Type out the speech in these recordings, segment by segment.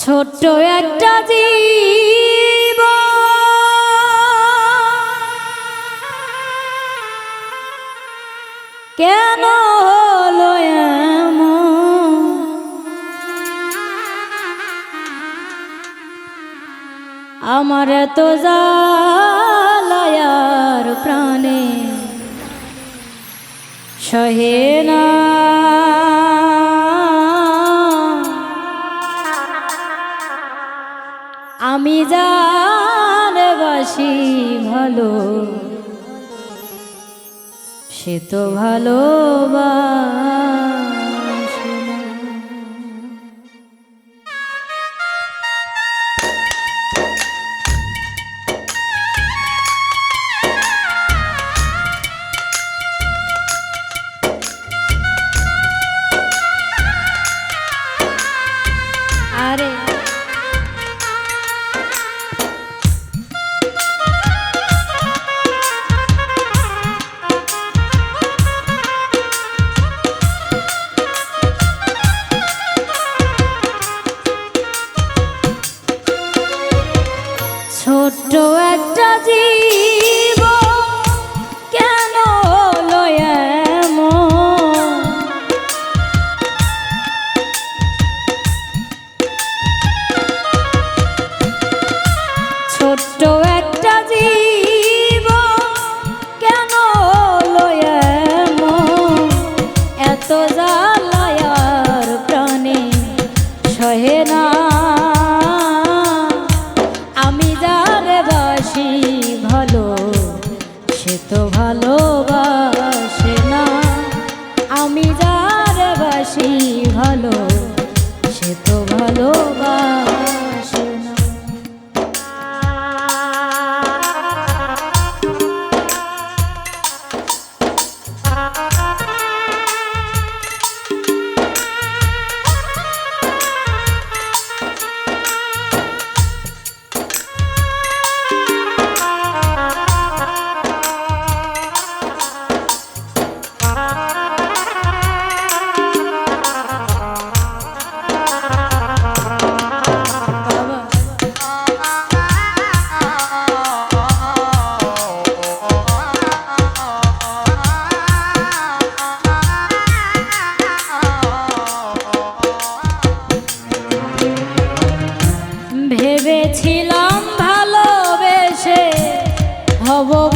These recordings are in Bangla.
ছোট্ট একটা জীব কেন হলো আমার তো জালায়ার প্রাণে আমি জানবাসি ভালো। সে তো ভালোবাস।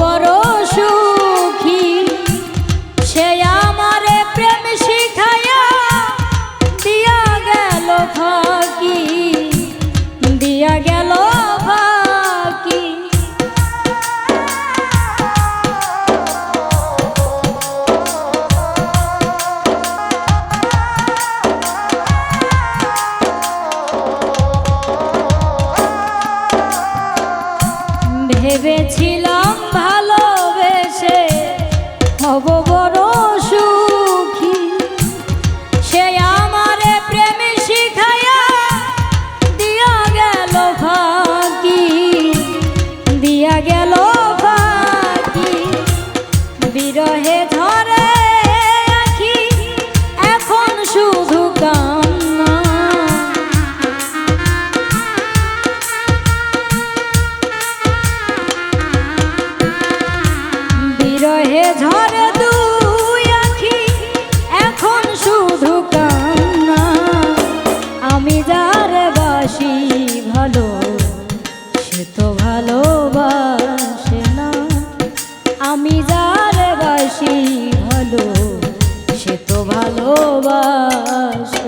বড় সুখী সে ভালোবাসো।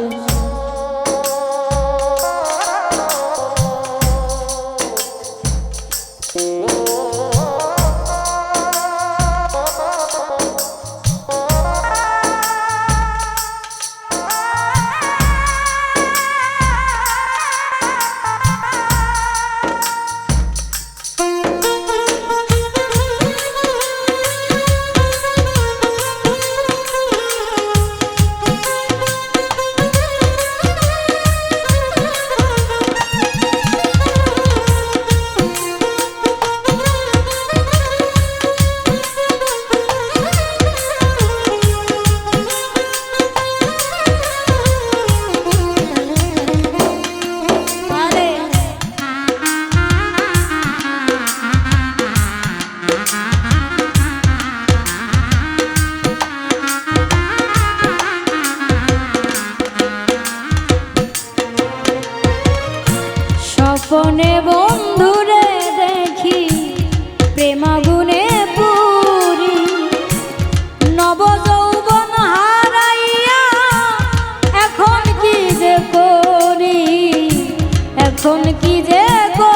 सुन कीजिए को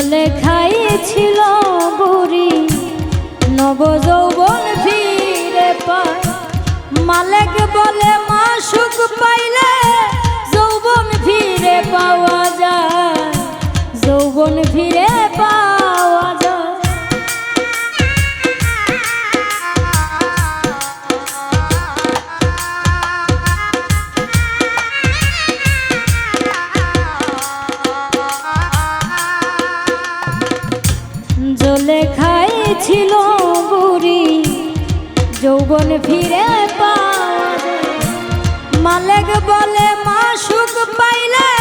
জলে খাইছিল বুড়ি। নব যৌবন ফিরে পায়। মালেক বলে মা সুখ পাইলে যৌবন ফিরে পাওয়া যায়। যৌবন ফিরে পাইলে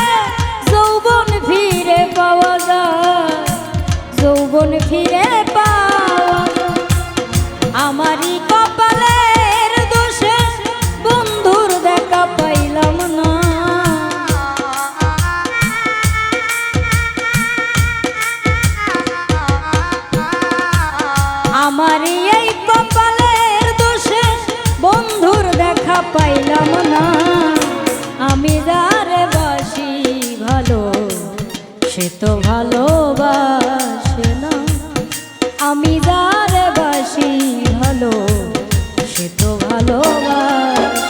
আমি যার বাসি ভালো সে তো ভালোবাসে।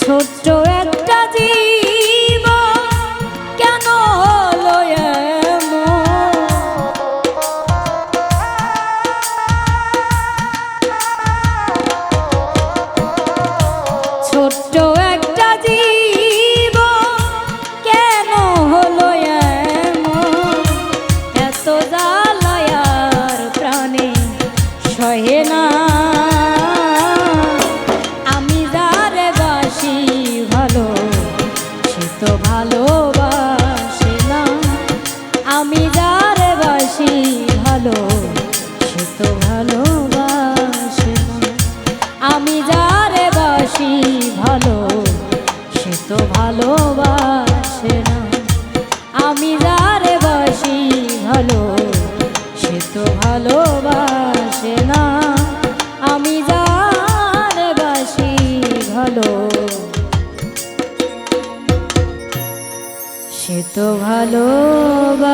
ছোট্ট একটা জীব কেন হলো? ছোট্ট ভালোবাসে আমি যার বাসি ভালো না আমি যার ভালো সে তো না আমি যার বাসি ভালো সে তো ভালোবাসে সে তো ভালোবাসে।